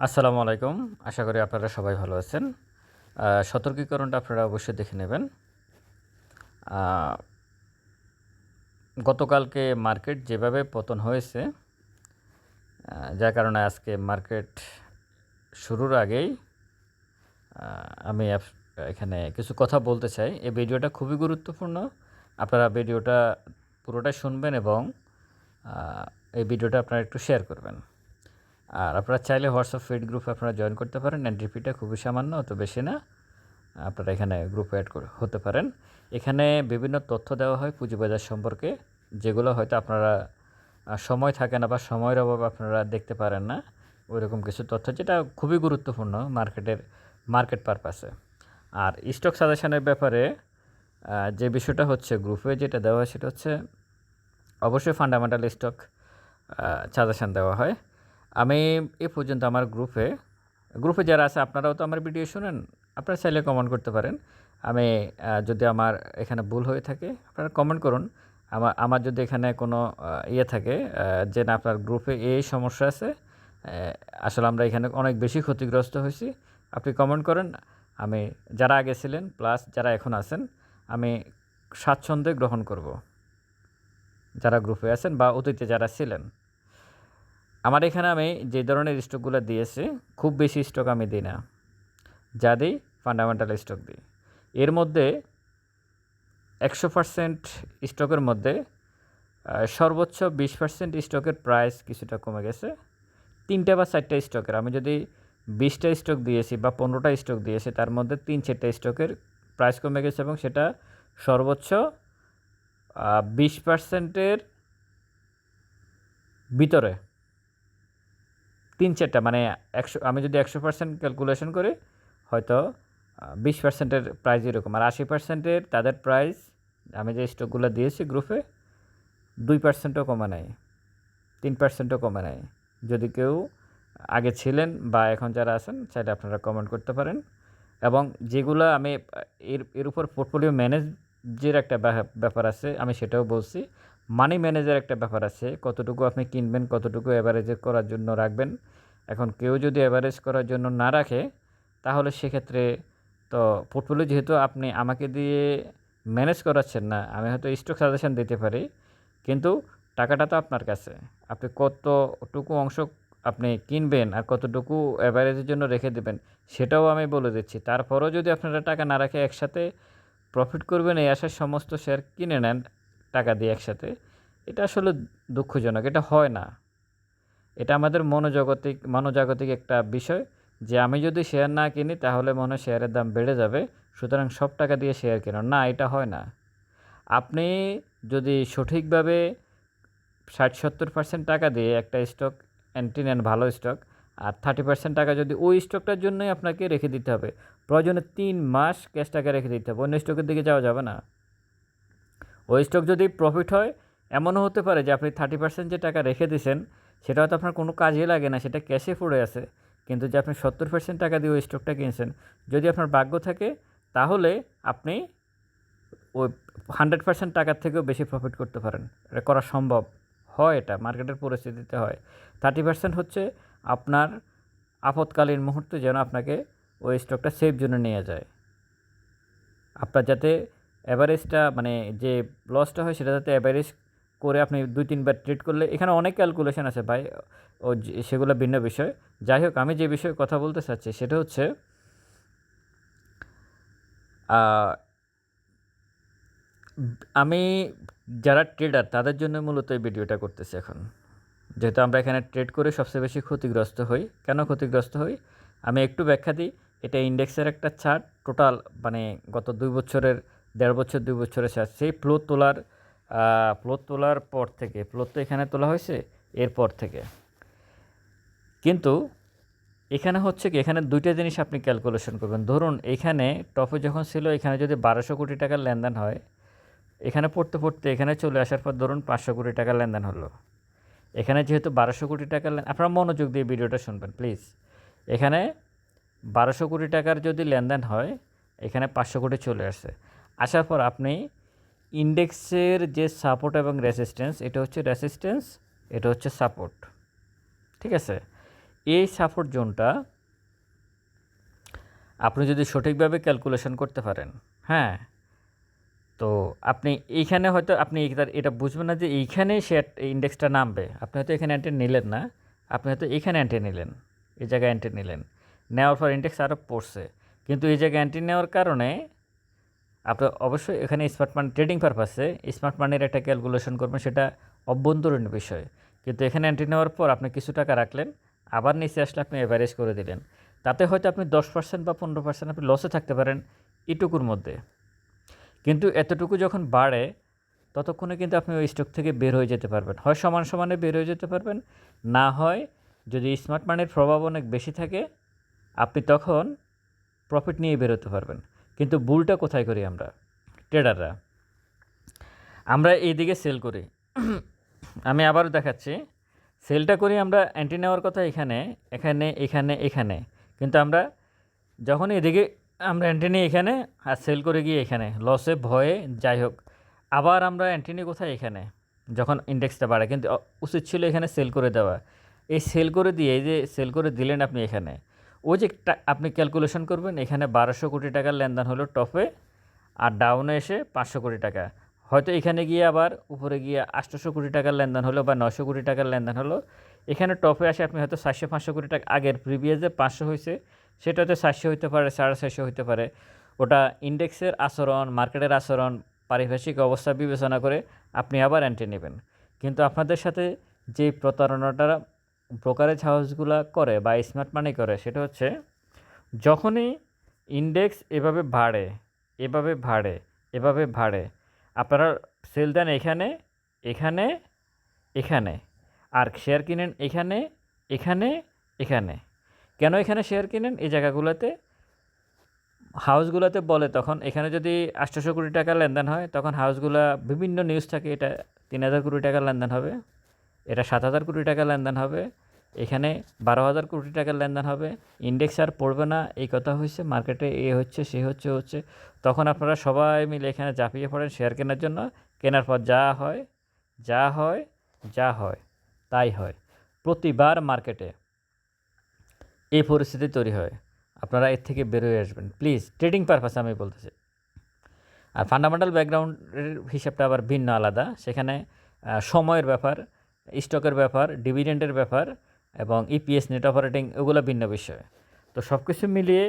আসসালামু আলাইকুম। আশা করি আপনারা সবাই ভালো আছেন। সতর্কীকরণটা আপনারা অবশ্যই দেখে নেবেন। গতকালকে মার্কেট যেভাবে পতন হয়েছে যার কারণে আজকে মার্কেট শুরুর আগেই আমি এখানে কিছু কথা বলতে চাই। এই ভিডিওটা খুবই গুরুত্বপূর্ণ। আপনারা ভিডিওটা পুরোটা শুনবেন এবং এই ভিডিওটা আপনারা একটু শেয়ার করবেন। আর আপনারা চাইলে হোয়াটসঅ্যাপ ফিড গ্রুপে আপনারা জয়েন করতে পারেন। এন্ট্রিপিটা খুবই সামান্য, অত বেশি না। আপনারা এখানে গ্রুপে অ্যাড হতে পারেন। এখানে বিভিন্ন তথ্য দেওয়া হয় পুঁজিবাজার সম্পর্কে, যেগুলো হয়তো আপনারা সময় থাকে না বা সময়ের অভাবে আপনারা দেখতে পারেন না। ওইরকম কিছু তথ্য, যেটা খুবই গুরুত্বপূর্ণ মার্কেটের, মার্কেট পারপাসে। আর স্টক সাজেশনের ব্যাপারে যে বিষয়টা হচ্ছে গ্রুপে যেটা দেওয়া হয় সেটা হচ্ছে, অবশ্যই ফান্ডামেন্টাল স্টক সাজেশন দেওয়া হয়। আমি এ পর্যন্ত আমার গ্রুপে গ্রুপে যারা আছে আপনারাও তো আমার ভিডিও শুনেন, আপনারা চাইলে কমেন্ট করতে পারেন। আমি যদি আমার এখানে ভুল হয়ে থাকে, আপনারা কমেন্ট করুন। আমার আমার যদি এখানে কোনো ইয়ে থাকে যে না আপনার গ্রুপে এই সমস্যা আছে আসলে আমরা এখানে অনেক বেশি ক্ষতিগ্রস্ত হয়েছি, আপনি কমেন্ট করেন। আমি যারা আগে ছিলেন প্লাস যারা এখন আছেন, আমি স্বাচ্ছন্দ্যে গ্রহণ করব। যারা গ্রুপে আছেন বা অতীতে যারা ছিলেন। আমার এখানে আমি যে ধরনের স্টকগুলো দিয়েছি, খুব বেশি স্টক আমি দিই না। যা দিই ফান্ডামেন্টাল স্টক দিই। এর মধ্যে একশো পার্সেন্ট স্টকের মধ্যে সর্বোচ্চ বিশ পার্সেন্ট স্টকের প্রাইস কিছুটা কমে গেছে। তিনটা বা চারটা স্টকের, আমি যদি বিশটা স্টক দিয়েছি বা পনেরোটা স্টক দিয়েছি, তার মধ্যে তিন চারটা স্টকের প্রাইস কমে গেছে এবং সেটা সর্বোচ্চ বিশ পার্সেন্টের ভিতরে তিন চারটা মানে একশো, আমি যদি একশো পার্সেন্ট ক্যালকুলেশন করি, হয়তো বিশ পার্সেন্টের প্রাইস এরকম। আর আশি পার্সেন্টের তাদের প্রাইস আমি যে স্টকগুলো দিয়েছি গ্রুপে দুই পার্সেন্টও কমে নাই, তিন পার্সেন্টও কমে নাই। যদি কেউ আগে ছিলেন বা এখন যারা আছেন, চাইলে আপনারা কমেন্ট করতে পারেন। এবং যেগুলো আমি, এর এর উপর পোর্টফোলিও ম্যানেজের একটা ব্যাপ- ব্যাপার আছে, আমি সেটাও বলছি। মানি ম্যানেজার একটা ব্যাপার আছে, কতটুকু আপনি কিনবেন, কতটুকু অ্যাভারেজ করার জন্য রাখবেন। এখন কেউ যদি অ্যাভারেজ করার জন্য না রাখে, তাহলে সেক্ষেত্রে তো পোর্টফোলিও যেহেতু আপনি আমাকে দিয়ে ম্যানেজ করাচ্ছেন না, আমি হয়তো স্টক সাজেশন দিতে পারি, কিন্তু টাকাটা তো আপনার কাছে। আপনি কতটুকু অংশ আপনি কিনবেন আর কতটুকু অ্যাভারেজের জন্য রেখে দেবেন, সেটাও আমি বলে দিচ্ছি। তারপরেও যদি আপনারা টাকা না রাখে, একসাথে প্রফিট করবেন, এই আশায় সমস্ত শেয়ার কিনে নেন টাকা দিয়ে একসাথে, এটা আসলে দুঃখজনক, এটা হয় না। এটা আমাদের মনোজগতিক, মনোজাগতিক একটা বিষয় যে আমি যদি শেয়ার না কিনি তাহলে মনে হয় শেয়ারের দাম বেড়ে যাবে, সুতরাং সব টাকা দিয়ে শেয়ার কেন? না, এটা হয় না। আপনি যদি সঠিকভাবে ষাট সত্তর পার্সেন্ট টাকা দিয়ে একটা স্টক এন্ট্রি নেন, ভালো স্টক আর থার্টি পার্সেন্ট টাকা যদি ওই স্টকটার জন্যই আপনাকে রেখে দিতে হবে, প্রয়োজনে তিন মাস ক্যাশ টাকা রেখে দিতে হবে, অন্য স্টকের দিকে যাওয়া যাবে না। ওই স্টক যদি প্রফিট হয়, এমনও হতে পারে যে আপনি থার্টি পার্সেন্ট যে টাকা রেখে দিয়েছেন সেটা হয়তো আপনার কোনো কাজে লাগে না, সেটা ক্যাশে পড়ে আছে। কিন্তু যে আপনি সত্তর পার্সেন্ট টাকা দিয়ে ওই স্টকটা কিনছেন, যদি আপনার ভাগ্য থাকে, তাহলে আপনি ওই হান্ড্রেড পার্সেন্ট টাকার থেকেও বেশি প্রফিট করতে পারেন। এটা করা সম্ভব হয় এটা মার্কেটের পরিস্থিতিতে হয়। থার্টি পার্সেন্ট হচ্ছে আপনার আপৎকালীন মুহূর্তে যেন আপনাকে ওই স্টকটা সেফ জন্য নিয়ে যায়। আপনার যাতে অ্যাভারেজটা মানে যে লসটা হয় সেটা যাতে অ্যাভারেজ করে আপনি দুই, তিনবার ট্রিট করলে, এখানে অনেক ক্যালকুলেশন আছে ভাই, ও সেগুলো ভিন্ন বিষয়। যাই হোক, আমি যে বিষয়ে কথা বলতে চাচ্ছি সেটা হচ্ছে আমি যারা ট্রেডার তাদের জন্য মূলত এই ভিডিওটা করতেছি এখন। যেহেতু আমরা এখানে ট্রেড করে সবচেয়ে বেশি ক্ষতিগ্রস্ত হই। কেন ক্ষতিগ্রস্ত হই? আমি একটু ব্যাখ্যা দিই। এটা ইন্ডেক্সের একটা চার্ট টোটাল মানে গত দুই বছরের দেড় বছর, দুই বছরের চার্ট সেই ফ্লো তোলার ফ্লো তোলার পর থেকে ফ্লো তো এখানে তোলা হয়েছে, এরপর থেকে। কিন্তু এখানে হচ্ছে কি, এখানে দুইটা জিনিস আপনি ক্যালকুলেশন করবেন। ধরুন, এখানে টপে যখন ছিল, এখানে যদি বারোশো কোটি টাকার লেনদেন হয়, এখানে পড়তে পড়তে এখানে চলে আসার পর ধরুন পাঁচশো কোটি টাকার লেনদেন হলো। এখানে যেহেতু বারোশো কোটি টাকার আপনারা মনোযোগ দিয়ে ভিডিওটা শুনবেন প্লিজ এখানে বারোশো কোটি টাকার যদি লেনদেন হয়, এখানে পাঁচশো কোটি চলে আসছে আসার পর আপনি ইন্ডেক্সের যে সাপোর্ট এবং রেসিস্ট্যান্স এটা হচ্ছে রেসিস্ট্যান্স এটা হচ্ছে সাপোর্ট। ঠিক আছে? এই সাপোর্ট জোনটা আপনি যদি সঠিকভাবে ক্যালকুলেশন করতে পারেন হ্যাঁ? তো আপনি এইখানে হয়তো আপনি এটা- বুঝবেন না যে এইখানে সে ইন্ডেক্সটা নামবে। আপনি হয়তো এখানে এন্ট্রি নিলেন না, আপনি হয়তো এখানে এন্ট্রি নিলেন, এই জায়গায় এন্ট্রি নিলেন। নেওয়ার পর ইন্ডেক্স আরও পড়ছে। কিন্তু এই জায়গায় এন্ট্রি নেওয়ার কারণে আপনি অবশ্যই এখানে স্মার্ট মানি ট্রেডিং পারপাসে স্মার্ট মানির একটা ক্যালকুলেশন করবেন, সেটা অভ্যন্তরীণ বিষয়। কিন্তু এখানে এন্ট্রি নেওয়ার পর আপনি কিছু টাকা রাখলেন, আবার নিচে আসলে আপনি অ্যাভারেজ করে দিলেন। তাতে হয়তো আপনি দশ পার্সেন্ট বা পনেরো পার্সেন্ট আপনি লসে থাকতে পারেন এটুকুর মধ্যে। কিন্তু এতটুকু যখন বাড়ে, ততক্ষণে কিন্তু আপনি ওই স্টক থেকে বের হয়ে যেতে পারবেন। হয় সমান সমানে বের হয়ে যেতে পারবেন, না হয় যদি স্মার্ট মানির প্রভাব অনেক বেশি থাকে, আপনি তখন প্রফিট নিয়ে বেরোতে পারবেন। কিন্তু ভুলটা কোথায় করি আমরা? ট্রেডাররা। আমরা এইদিকে সেল করি। আমি আবারও দেখাচ্ছি। সেলটা করি আমরা অ্যান্টি নেওয়ার কথা এখানে এখানে এখানে এখানে। কিন্তু আমরা যখন এদিকে আমরা অ্যান্টি নিই এখানে আর সেল করে গিয়ে এখানে লসে ভয়ে, যাই হোক, আবার আমরা অ্যান্টি নিই কোথায়? এখানে। যখন ইন্ডেক্সটা বাড়ে। কিন্তু উচিত ছিল এখানে সেল করে দেওয়া। এই সেল করে দিয়ে, এই যে সেল করে দিলেন আপনি এখানে ওই যে আপনি ক্যালকুলেশন করবেন, এখানে বারোশো কোটি টাকার লেনদেন হলো টপে আর ডাউনে এসে পাঁচশো কোটি টাকা। হয়তো এখানে গিয়ে আবার উপরে গিয়ে আটশোশো কোটি টাকার লেনদেন হলো বা নশো কোটি টাকার লেনদেন হলো, এখানে টপে আসে আপনি হয়তো চারশো, পাঁচশো কোটি টাকা, আগের প্রিভিয়াস যে পাঁচশো হয়েছে, সেটা হয়তো চারশো হতে পারে, সাড়ে চারশো হতে পারে। ওটা ইন্ডেক্সের আচরণ মার্কেটের আচরণ, পারিভাষিক অবস্থা বিবেচনা করে আপনি আবার এন্ট্রি নেবেন। কিন্তু আপনাদের সাথে যে প্রতারণাটা ব্রোকারেজ হাউসগুলো করে বা স্মার্ট মানি করে, সেটা হচ্ছে যখনই ইন্ডেক্স এভাবে বাড়ে এভাবে বাড়ে এভাবে বাড়ে, আপনারা সেল দেন এখানে এখানে এখানে, আর শেয়ার কিনেন এখানে এখানে এখানে। কেন এখানে শেয়ার কিনেন? এই জায়গাগুলোতে হাউসগুলোতে বলে তখন এখানে যদি আটশোশো কোটি টাকা লেনদেন হয়, তখন হাউসগুলা বিভিন্ন নিউজ থাকে, এটা তিন হাজার কোটি টাকা লেনদেন হবে, এটা সাত হাজার কোটি টাকা লেনদেন হবে এখানে বারো হাজার কোটি টাকার লেনদেন হবে। ইন্ডেক্স আর পড়বে না। এই কথা হয়েছে মার্কেটে এ হচ্ছে, সে হচ্ছে হচ্ছে। তখন আপনারা সবাই মিলে এখানে ঝাঁপিয়ে পড়েন শেয়ার কেনার জন্য। কেনার পর যা হয় যা হয় যা হয়, তাই হয়। প্রতিবার মার্কেটে এই পরিস্থিতি তৈরি হয়। আপনারা এর থেকে বেরোয় আসবেন। প্লিজ ট্রেডিং পারপাসে আমি বলতেছি। আর ফান্ডামেন্টাল ব্যাকগ্রাউন্ডের হিসাবটা আবার ভিন্ন, আলাদা। সেখানে সময়ের ব্যাপার স্টকের ব্যাপার ডিভিডেন্ডের ব্যাপার এবং ইপিএস নেট অপারেটিং এগুলো ভিন্ন বিষয়। তো সব কিছু মিলিয়ে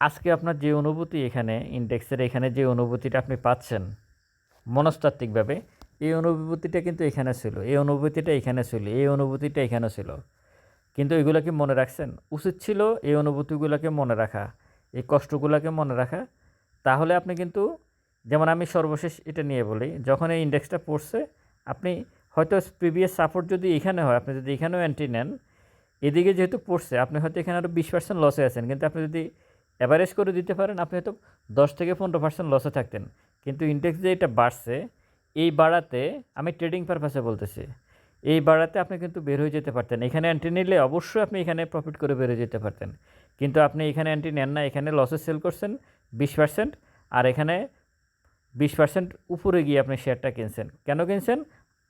আজকে আপনার যে অনুভূতি এখানে, ইন্ডেক্সের এখানে যে অনুভূতিটা আপনি পাচ্ছেন, মনস্তাত্ত্বিকভাবে, এই অনুভূতিটা কিন্তু এখানে ছিল, এই অনুভূতিটা এখানে ছিল, এই অনুভূতিটা এখানে ছিল। কিন্তু এগুলোকে মনে রাখছেন? উচিত ছিল এই অনুভূতিগুলোকে মনে রাখা, এই কষ্টগুলোকে মনে রাখা। তাহলে আপনি কিন্তু, যেমন আমি সর্বশেষ এটা নিয়ে বলি, যখন এই ইন্ডেক্সটা পড়ছে, আপনি হয়তো প্রিভিয়াস সাপোর্ট যদি এখানে হয়, আপনি যদি এখানেও এন্ট্রি নেন, এদিকে যেহেতু পড়ছে, আপনি হয়তো এখানে আরও বিশ পার্সেন্ট লসে আছেন। কিন্তু আপনি যদি অ্যাভারেজ করে দিতে পারেন, আপনি হয়তো দশ থেকে পনেরো পার্সেন্ট লসে থাকতেন। কিন্তু ইন্ডেক্স যে এটা বাড়ছে, এই বাড়াতে আমি ট্রেডিং পারপাসে বলতেছি। এই বাড়াতে আপনি কিন্তু বের হয়ে যেতে পারতেন। এখানে এন্ট্রি নিলে অবশ্যই আপনি এখানে প্রফিট করে বের হয়ে যেতে পারতেন। কিন্তু আপনি এখানে এন্ট্রি নেন না, এখানে লসে সেল করছেন বিশ পার্সেন্ট আর এখানে বিশ পার্সেন্ট উপরে গিয়ে আপনি শেয়ারটা কিনছেন। কেন কিনছেন?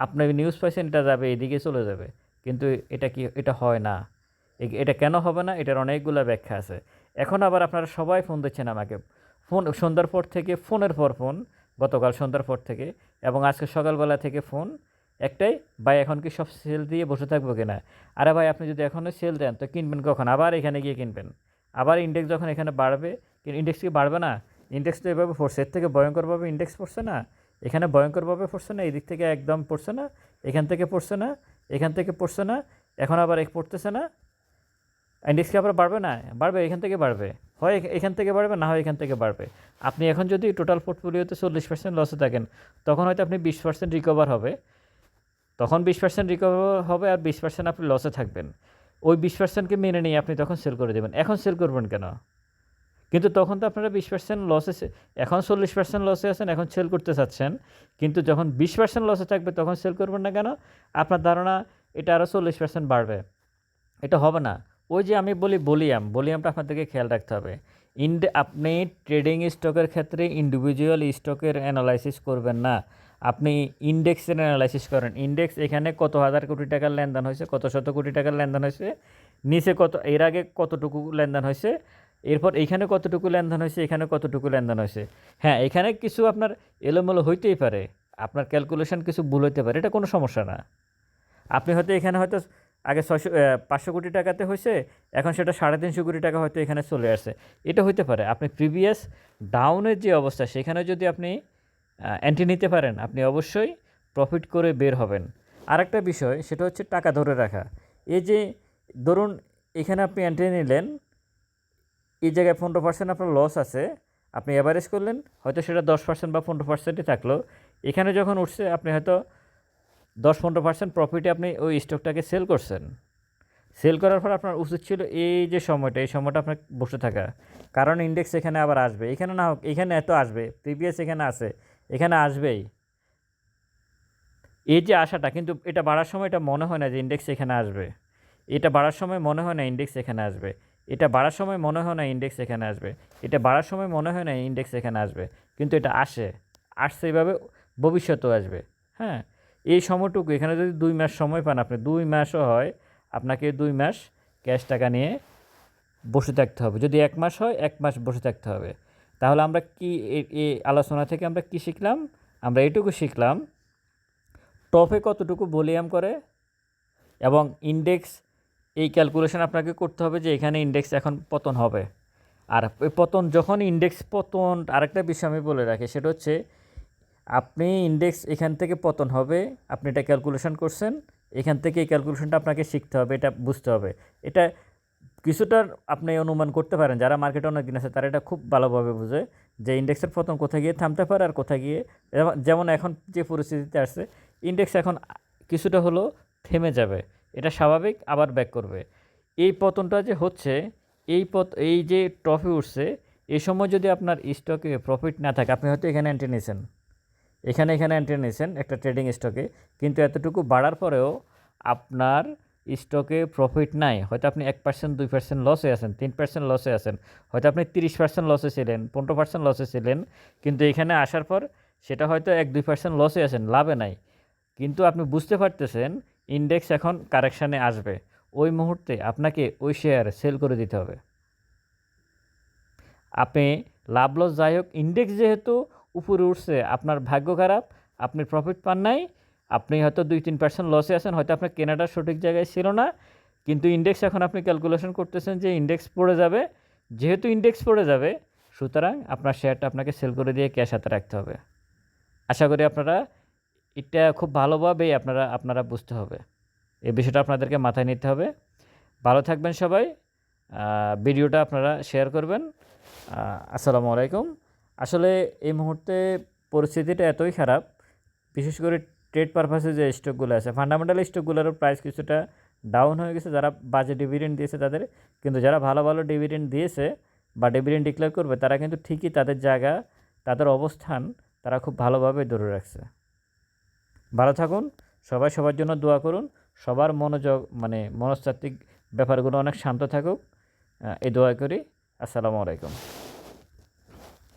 আপনার নিউজ পাইছেন, এটা যাবে, এদিকে চলে যাবে। কিন্তু এটা কি, এটা হয় না। এটা কেন হবে না? এটার অনেকগুলো ব্যাখ্যা আছে। এখন আবার আপনারা সবাই ফোন দিচ্ছেন আমাকে। ফোন সন্ধ্যার পর থেকে ফোনের পর ফোন গতকাল সন্ধ্যার পর থেকে, এবং আজকে সকালবেলা থেকে ফোন একটাই, ভাই, এখন কি সব সেল দিয়ে বসে থাকব কিনা? আরে ভাই, আপনি যদি এখনও সেল দেন, তো কিনবেন কখন? আবার এখানে গিয়ে কিনবেন। আবার ইন্ডেক্স যখন এখানে বাড়বে ইন্ডেক্স কি বাড়বে না? ইন্ডেক্স তো এভাবে এর থেকে ভয়ঙ্করভাবে ইন্ডেক্স পড়ছে না? এখানে ভয়ঙ্করভাবে পড়ছে না এই দিক থেকে একদম পড়ছে না, এখান থেকে পড়ছে না, এখান থেকে পড়ছে না, এখন আবার এক পড়তেছে না। ইন্ডেক্স কি আবার বাড়বে? না, বাড়বে, এখান থেকে বাড়বে। হয় এখান থেকে বাড়বে, না হয় এখান থেকে বাড়বে। আপনি এখন যদি টোটাল পোর্টফোলিওতে চল্লিশ পার্সেন্ট লসে থাকেন, তখন হয়তো আপনি বিশ পার্সেন্ট রিকভার হবে। তখন বিশ পার্সেন্ট রিকভার হবে আর বিশ পার্সেন্ট আপনি লসে থাকবেন। ওই বিশ পার্সেন্টকে মেনে নিয়ে আপনি তখন সেল করে দেবেন। এখন সেল করবেন কেন? কিন্তু তখন তো আপনারা বিশ পার্সেন্ট লসে এখন চল্লিশ পার্সেন্ট লসে আছেন, এখন সেল করতে চাচ্ছেন। কিন্তু যখন বিশ পার্সেন্ট লসে থাকবে, তখন সেল করবেন না কেন? আপনার ধারণা এটা আরও চল্লিশ পার্সেন্ট বাড়বে। এটা হবে না। ওই যে আমি বলি বলিয়াম বলিয়ামটা আপনাদেরকে খেয়াল রাখতে হবে। ইন্ড আপনি ট্রেডিং স্টকের ক্ষেত্রে ইন্ডিভিজুয়াল স্টকের অ্যানালাইসিস করবেন না। আপনি ইন্ডেক্সের অ্যানালাইসিস করেন। ইন্ডেক্স এখানে কত হাজার কোটি টাকার লেনদেন হয়েছে, কত শত কোটি টাকার লেনদেন হয়েছে, নিচে কত এর আগে কতটুকু লেনদেন হয়েছে এরপর এইখানে কতটুকু লেনদেন হয়েছে, এখানে কতটুকু লেনদেন হয়েছে? হ্যাঁ এখানে কিছু আপনার এলোমেলো হইতেই পারে। আপনার ক্যালকুলেশন কিছু ভুল হইতে পারে, এটা কোনো সমস্যা না। আপনি হয়তো এখানে হয়তো আগে ছয়শো পাঁচশো কোটি টাকাতে হয়েছে, এখন সেটা সাড়ে তিনশো কোটি টাকা হয়তো এখানে চলে আসছে। এটা হইতে পারে। আপনি প্রিভিয়াস ডাউনের যে অবস্থা, সেখানে যদি আপনি অ্যান্টি নিতে পারেন, আপনি অবশ্যই প্রফিট করে বের হবেন। আরেকটা বিষয়, সেটা হচ্ছে টাকা ধরে রাখা। এই যে, ধরুন এখানে আপনি অ্যান্টি নিলেন এই জায়গায় পনেরো পার্সেন্ট আপনার লস আছে, আপনি অ্যাভারেজ করলেন, হয়তো সেটা দশ পার্সেন্ট বা পনেরো পার্সেন্টই থাকল। এখানে যখন উঠছে, আপনি হয়তো দশ পনেরো পার্সেন্ট প্রফিটে আপনি ওই স্টকটাকে সেল করছেন। সেল করার পর আপনার উচিত ছিল এই যে সময়টা, এই সময়টা আপনার বসে থাকা। কারণ ইন্ডেক্স এখানে আবার আসবে। এখানে না হোক, এখানে এত আসবে প্রিভিয়াস এখানে আছে, এখানে আসবেই। এই যে আশাটা, কিন্তু এটা বাড়ার সময় এটা মনে হয় না যে ইন্ডেক্স এখানে আসবে। এটা বাড়ার সময় মনে হয় না ইন্ডেক্স এখানে আসবে। এটা বাড়ার সময় মনে হয় না ইন্ডেক্স এখানে আসবে। এটা বাড়ার সময় মনে হয় না ইন্ডেক্স এখানে আসবে। কিন্তু এটা আসে। আসছে এইভাবে ভবিষ্যতেও আসবে। হ্যাঁ? এই সময়টুকু, এখানে যদি দুই মাস সময় পান আপনি, দুই মাসও হয়, আপনাকে দুই মাস ক্যাশ টাকা নিয়ে বসে থাকতে হবে। যদি এক মাস হয়, এক মাস বসে থাকতে হবে। তাহলে আমরা কি এই আলোচনা থেকে আমরা কি শিখলাম? আমরা এটুকু শিখলাম, টপে কতটুকু ভলিউম করে এবং ইন্ডেক্স এই ক্যালকুলেশন আপনাকে করতে হবে যে এখানে ইন্ডেক্স এখন পতন হবে। আর পতন, যখন ইন্ডেক্স পতন, আরেকটা বিষয় আমি বলে রাখি, সেটা হচ্ছে আপনি ইন্ডেক্স এখান থেকে পতন হবে, আপনি এটা ক্যালকুলেশন করছেন, এখান থেকে এই ক্যালকুলেশনটা আপনাকে শিখতে হবে, এটা বুঝতে হবে। এটা কিছুটা আপনি অনুমান করতে পারেন, যারা মার্কেটে অনেক দিন আছে, তারা এটা খুব ভালোভাবে বুঝে যে ইন্ডেক্সের পতন কোথায় গিয়ে থামতে পারে আর কোথায় গিয়ে যেমন এখন যে পরিস্থিতিতে আসছে ইন্ডেক্স এখন কিছুটা হলো থেমে যাবে। এটা স্বাভাবিক, আবার ব্যাক করবে। এই পতনটা যে হচ্ছে, এই পত, এই যে ট্রফি উঠছে এই সময় যদি আপনার স্টকে প্রফিট না থাকে, আপনি হয়তো এখানে এন্ট্রি নিয়েছেন এখানে এখানে এন্ট্রি নিয়েছেন একটা ট্রেডিং স্টকে কিন্তু এতটুকু বাড়ার পরেও আপনার স্টকে প্রফিট নাই। হয়তো আপনি এক পার্সেন্ট দুই পার্সেন্ট লসে আছেন, তিন পার্সেন্ট লসে আছেন, হয়তো আপনি তিরিশ পার্সেন্ট লসে ছিলেন, পনেরো পার্সেন্ট লসে ছিলেন, কিন্তু এখানে আসার পর সেটা হয়তো এক, দুই পার্সেন্ট লসে আছেন, লাভে নাই। কিন্তু আপনি বুঝতে পারতেছেন ইন্ডেক্স এখন কারেকশানে আসবে। ওই মুহূর্তে আপনাকে ওই শেয়ার সেল করে দিতে হবে। আপনি লাভ লস যাই হোক, ইন্ডেক্স যেহেতু উপরে উঠছে, আপনার ভাগ্য খারাপ, আপনি প্রফিট পান নাই, আপনি হয়তো দুই তিন পার্সেন্ট লসে আছেন, হয়তো আপনার কেনাটা সঠিক জায়গায় ছিল না, কিন্তু ইন্ডেক্স এখন আপনি ক্যালকুলেশন করতেছেন যে ইন্ডেক্স পড়ে যাবে। যেহেতু ইন্ডেক্স পড়ে যাবে, সুতরাং আপনার শেয়ারটা আপনাকে সেল করে দিয়ে ক্যাশ হাতে রাখতে হবে। আশা করি আপনারা এটা খুব ভালোভাবেই আপনারা আপনারা বুঝতে হবে। এই বিষয়টা আপনাদেরকে মাথায় নিতে হবে। ভালো থাকবেন সবাই। ভিডিওটা আপনারা শেয়ার করবেন। আসসালামু আলাইকুম। আসলে এই মুহূর্তে পরিস্থিতিটা এতই খারাপ, বিশেষ করে ট্রেড পারপাসে যে স্টকগুলো আছে ফান্ডামেন্টাল স্টকগুলোরও প্রাইস কিছুটা ডাউন হয়ে গেছে। যারা বাজে ডিভিডেন্ড দিয়েছে তাদের, কিন্তু যারা ভালো ভালো ডিভিডেন্ড দিয়েছে বা ডিভিডেন্ড ডিক্লেয়ার করবে, তারা কিন্তু ঠিকই তাদের জায়গা, তাদের অবস্থান তারা খুব ভালোভাবে ধরে রাখছে। ভালো থাকুন, সবাই সবার জন্য দোয়া করুন, সবার মনোযোগ মানে মনস্তাত্ত্বিক ব্যাপারগুলো অনেক শান্ত থাকুক। এই দোয়া করি। আসসালামু আলাইকুম।